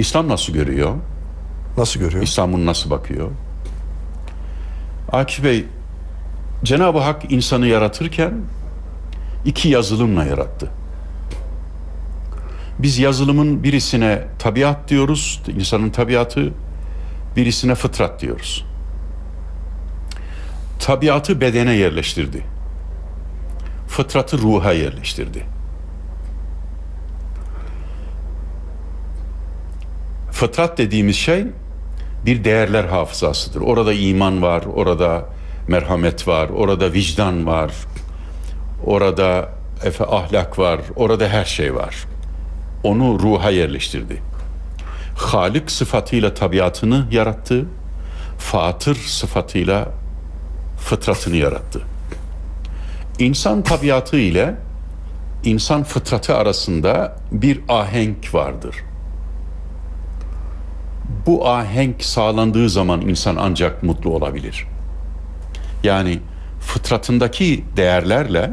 İslam nasıl görüyor? Nasıl görüyor? İslam'ın nasıl bakıyor? Akif Bey, Cenab-ı Hak insanı yaratırken iki yazılımla yarattı. Biz yazılımın birisine tabiat diyoruz, insanın tabiatı, birisine fıtrat diyoruz. Tabiatı bedene yerleştirdi. Fıtratı ruha yerleştirdi. Fıtrat dediğimiz şey bir değerler hafızasıdır. Orada iman var, orada merhamet var, orada vicdan var, orada efe ahlak var, orada her şey var. Onu ruha yerleştirdi. Halik sıfatıyla tabiatını yarattı. Fatır sıfatıyla fıtratını yarattı. İnsan tabiatı ile insan fıtratı arasında bir ahenk vardır. Bu ahenk sağlandığı zaman insan ancak mutlu olabilir. Yani fıtratındaki değerlerle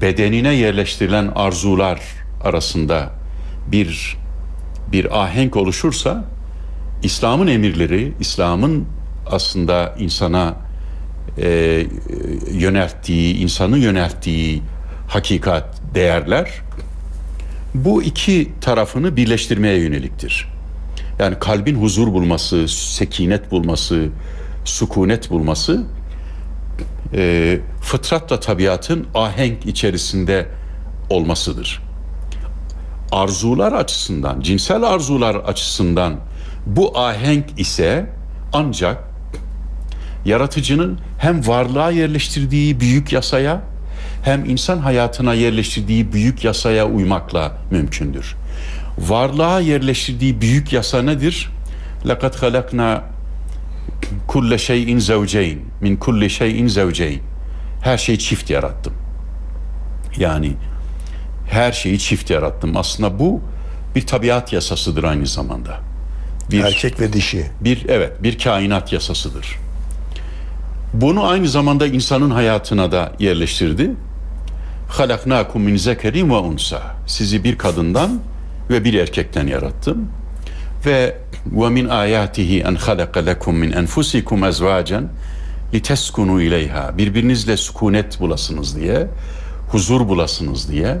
bedenine yerleştirilen arzular arasında bir bir ahenk oluşursa İslam'ın emirleri, İslam'ın aslında insana e, yönelttiği, insanı yönelttiği hakikat, değerler bu iki tarafını birleştirmeye yöneliktir. Yani kalbin huzur bulması, sekinet bulması, sukunet bulması e, fıtratla tabiatın ahenk içerisinde olmasıdır. Arzular açısından, cinsel arzular açısından bu ahenk ise ancak yaratıcının hem varlığa yerleştirdiği büyük yasaya hem insan hayatına yerleştirdiği büyük yasaya uymakla mümkündür Varlığa yerleştirdiği büyük yasa nedir? لَقَدْ خَلَقْنَا kulle şeyin zevceyn min kulli şeyin zevceyn her şeyi çift yarattım yani her şeyi çift yarattım aslında bu bir tabiat yasasıdır aynı zamanda bir Erkek ve dişi. bir evet bir kainat yasasıdır bunu aynı zamanda insanın hayatına da yerleştirdi halaknakum min zekerin ve unsa sizi bir kadından ve bir erkekten yarattım. Ve ve min ayatihi en halaka lekum min enfusikum ezvacen liteskunu ileyha. Birbirinizle sükunet bulasınız diye huzur bulasınız diye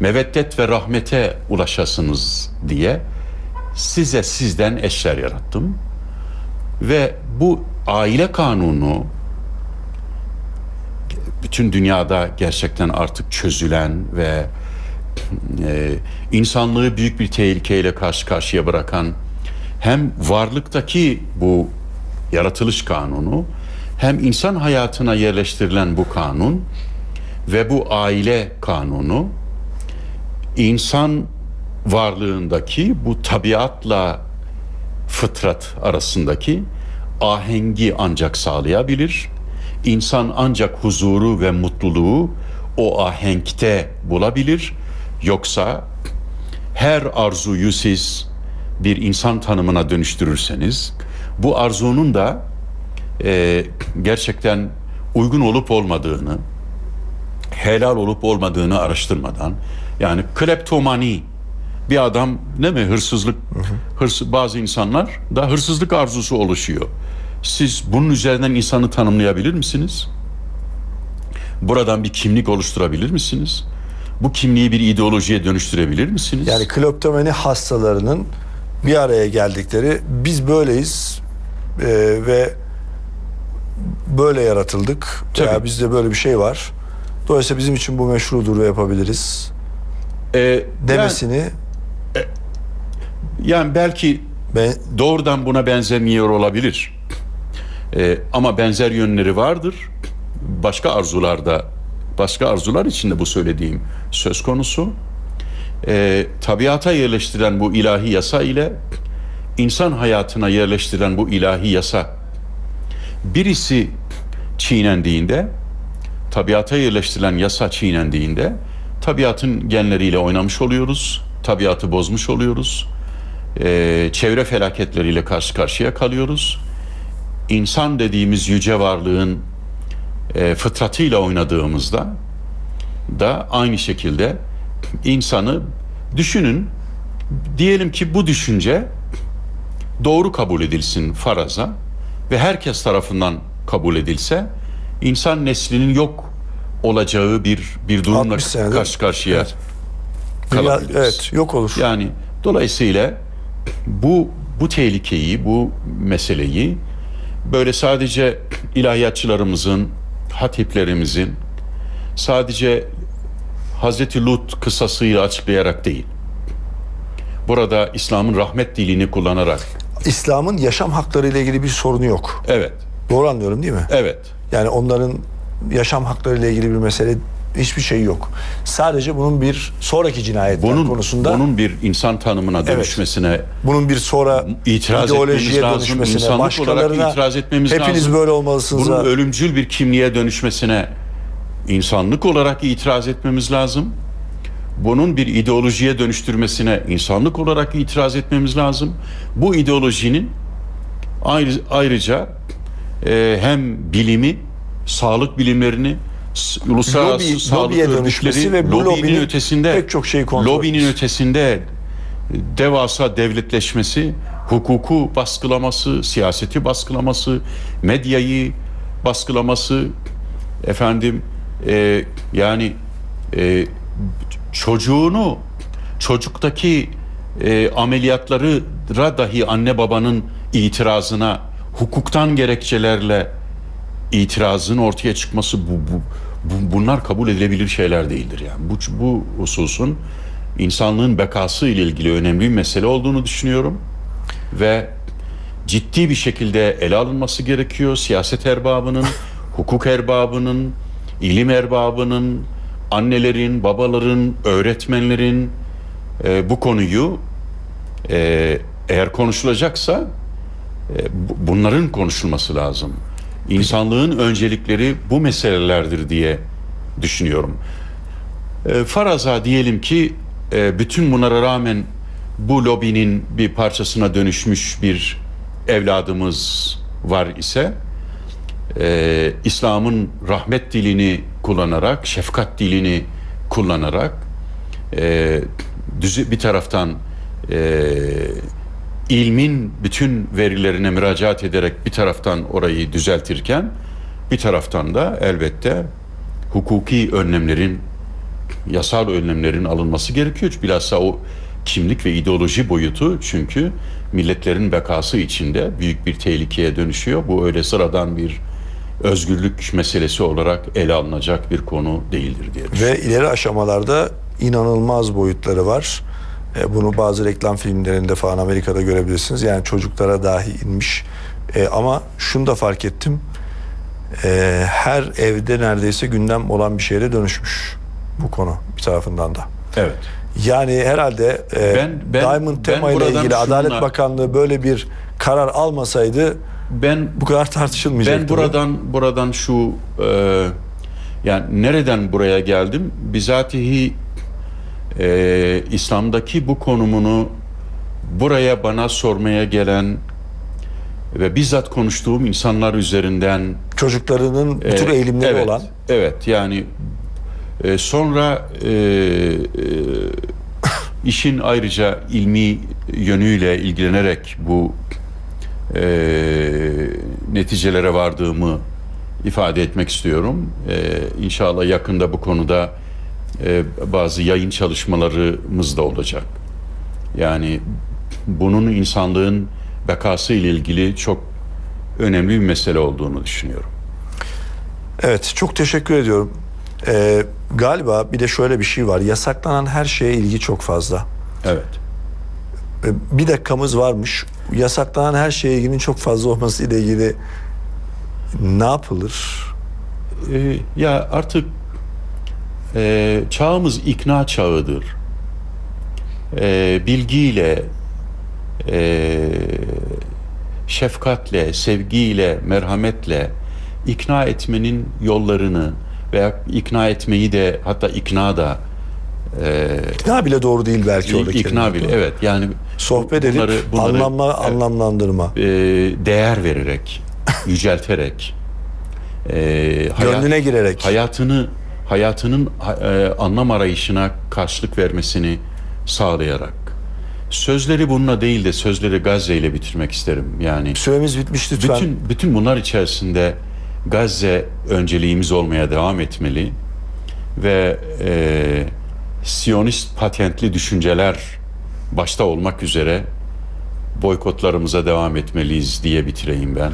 meveddet ve rahmete ulaşasınız diye size sizden eşler yarattım. Ve bu aile kanunu bütün dünyada gerçekten artık çözülen ve e, insanlığı büyük bir tehlikeyle karşı karşıya bırakan hem varlıktaki bu yaratılış kanunu hem insan hayatına yerleştirilen bu kanun ve bu aile kanunu insan varlığındaki bu tabiatla fıtrat arasındaki ahengi ancak sağlayabilir. İnsan ancak huzuru ve mutluluğu o ahenkte bulabilir. Yoksa her arzuyu siz bir insan tanımına dönüştürürseniz bu arzunun da e, gerçekten uygun olup olmadığını, helal olup olmadığını araştırmadan yani kleptomani bir adam ne mi hırsızlık hırs bazı insanlar da hırsızlık arzusu oluşuyor. Siz bunun üzerinden insanı tanımlayabilir misiniz? Buradan bir kimlik oluşturabilir misiniz? Bu kimliği bir ideolojiye dönüştürebilir misiniz? Yani kleptomani hastalarının bir araya geldikleri biz böyleyiz e, ve böyle yaratıldık. Tabii. Ya bizde böyle bir şey var. Dolayısıyla bizim için bu meşrudur ve yapabiliriz Ee, demesini yani, yani belki ben doğrudan buna benzemiyor olabilir. Ee, ama benzer yönleri vardır. Başka arzularda, başka arzular içinde bu söylediğim söz konusu. Ee, tabiata yerleştiren bu ilahi yasa ile insan hayatına yerleştiren bu ilahi yasa birisi çiğnendiğinde tabiata yerleştirilen yasa çiğnendiğinde tabiatın genleriyle oynamış oluyoruz. Tabiatı bozmuş oluyoruz. Ee, çevre felaketleriyle karşı karşıya kalıyoruz. İnsan dediğimiz yüce varlığın e, fıtratıyla oynadığımızda da aynı şekilde insanı düşünün Diyelim ki bu düşünce doğru kabul edilsin faraza ve herkes tarafından kabul edilse insan neslinin yok olacağı bir bir durumla 60 senede- karşı karşıya Evet. Dünya, kalabiliriz. evet yok olur. Yani dolayısıyla bu bu tehlikeyi, bu meseleyi böyle sadece ilahiyatçılarımızın, hatiplerimizin sadece Hazreti Lut kıssasıyla açıklayarak değil. Burada İslam'ın rahmet dilini kullanarak. İslam'ın yaşam hakları ile ilgili bir sorunu yok. Evet, Doğru anlıyorum değil mi? evet. Yani onların yaşam hakları ile ilgili bir mesele hiçbir şey yok. Sadece bunun bir sonraki cinayetler Bunun konusunda bunun, bunun bir insan tanımına dönüşmesine bir sonra İtiraz ideolojiye lazım. dönüşmesine, İnsanlık olarak başkalarına itiraz etmemiz hepiniz lazım. böyle olmalısınız. bunun ha. ölümcül bir kimliğe dönüşmesine insanlık olarak itiraz etmemiz lazım. Bunun bir ideolojiye dönüştürmesine insanlık olarak itiraz etmemiz lazım. Bu ideolojinin ayrı, ayrıca e, hem bilimi, sağlık bilimlerini, uluslararası Lobi- sağlık lobiye örgütleri, ve bu lobinin lobinin ötesinde pek çok şeyi kontrol lobinin etmesi. ötesinde devasa devletleşmesi, hukuku baskılaması, siyaseti baskılaması, medyayı baskılaması, efendim e, yani e, çocuğunu çocuktaki e, ameliyatları dahi anne babanın itirazına hukuktan gerekçelerle itirazın ortaya çıkması bu, bu, bu- bunlar kabul edilebilir şeyler değildir yani. Bu bu hususun insanlığın bekası ile ilgili önemli bir mesele olduğunu düşünüyorum ve ciddi bir şekilde ele alınması gerekiyor. Siyaset erbabının, hukuk erbabının, ilim erbabının, annelerin, babaların, öğretmenlerin e, bu konuyu e, eğer konuşulacaksa e, bu- bunların konuşulması lazım. İnsanlığın öncelikleri bu meselelerdir diye düşünüyorum. E, faraza diyelim ki e, bütün bunlara rağmen bu lobinin bir parçasına dönüşmüş bir evladımız var ise e, İslam'ın rahmet dilini kullanarak, şefkat dilini kullanarak e, düzü, bir taraftan e, ilmin bütün verilerine müracaat ederek bir taraftan orayı düzeltirken bir taraftan da elbette hukuki önlemlerin yasal önlemlerin alınması gerekiyor. Bilhassa o kimlik ve ideoloji boyutu çünkü milletlerin bekası içinde büyük bir tehlikeye dönüşüyor. Bu öyle sıradan bir özgürlük meselesi olarak ele alınacak bir konu değildir diye düşünüyorum. Ve ileri aşamalarda inanılmaz boyutları var. E, Bunu bazı reklam filmlerinde falan Amerika'da görebilirsiniz. Yani çocuklara dahi inmiş. E, ama şunu da fark ettim. E, her evde neredeyse gündem olan bir şeye dönüşmüş bu konu bir tarafından da. Evet. Yani herhalde e, Ben- ben- Diamond tema ile ilgili Adalet şununla- Bakanlığı böyle bir karar almasaydı Ben bu kadar tartışılmayacaktı. Ben bu. buradan buradan şu e, yani nereden buraya geldim? Bizatihi e, İslam'daki bu konumunu buraya bana sormaya gelen ve bizzat konuştuğum insanlar üzerinden çocuklarının e, eğilimleri evet, olan Evet yani e, sonra e, e, işin ayrıca ilmi yönüyle ilgilenerek bu e, neticelere vardığımı ifade etmek istiyorum. E, inşallah yakında bu konuda e, bazı yayın çalışmalarımız da olacak. Yani bunun insanlığın bekası ile ilgili çok önemli bir mesele olduğunu düşünüyorum. Evet çok teşekkür ediyorum. Ee, galiba bir de şöyle bir şey var. Yasaklanan her şeye ilgi çok fazla. Evet. Ee, bir dakikamız varmış. Yasaklanan her şeye ilginin çok fazla olması ile ilgili ne yapılır? Ee, ya artık e, çağımız ikna çağıdır. E, bilgiyle, e, şefkatle, sevgiyle, merhametle ikna etmenin yollarını veya ikna etmeyi de hatta ikna da e, İkna bile doğru değil belki oradaki. ikna bile evet yani Sohbet edip bunları- bunları, anlamla evet, anlamlandırma. e, değer vererek, yücelterek, e, hayat- Gönlüne girerek. hayatını hayatının e, anlam arayışına karşılık vermesini sağlayarak Sözleri bununla değil de sözleri Gazze ile bitirmek isterim. Yani Süremiz bitmiş lütfen. bütün bütün bunlar içerisinde Gazze önceliğimiz olmaya devam etmeli ve e, Siyonist patentli düşünceler başta olmak üzere boykotlarımıza devam etmeliyiz diye bitireyim ben.